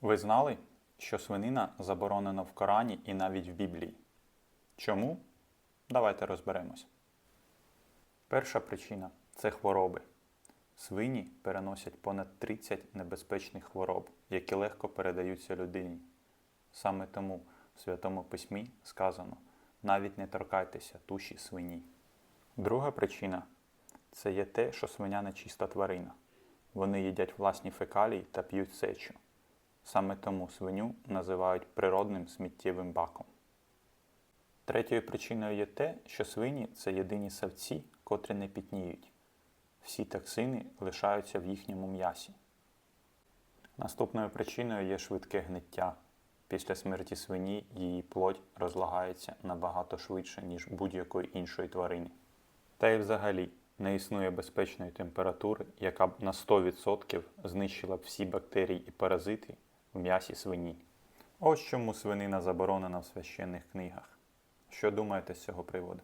Ви знали, що свинина заборонена в Корані і навіть в Біблії? Чому? Давайте розберемось. Перша причина це хвороби. Свині переносять понад 30 небезпечних хвороб, які легко передаються людині. Саме тому в Святому Письмі сказано: навіть не торкайтеся туші свині. Друга причина це є те, що свиня нечиста тварина. Вони їдять власні фекалії та п'ють сечу. Саме тому свиню називають природним сміттєвим баком. Третьою причиною є те, що свині це єдині савці, котрі не пітніють. Всі токсини лишаються в їхньому м'ясі. Наступною причиною є швидке гниття. Після смерті свині її плоть розлагається набагато швидше, ніж будь-якої іншої тварини. Та й взагалі не існує безпечної температури, яка б на 100% знищила б всі бактерії і паразити в м'ясі свині. Ось чому свинина заборонена в священних книгах. Що думаєте з цього приводу?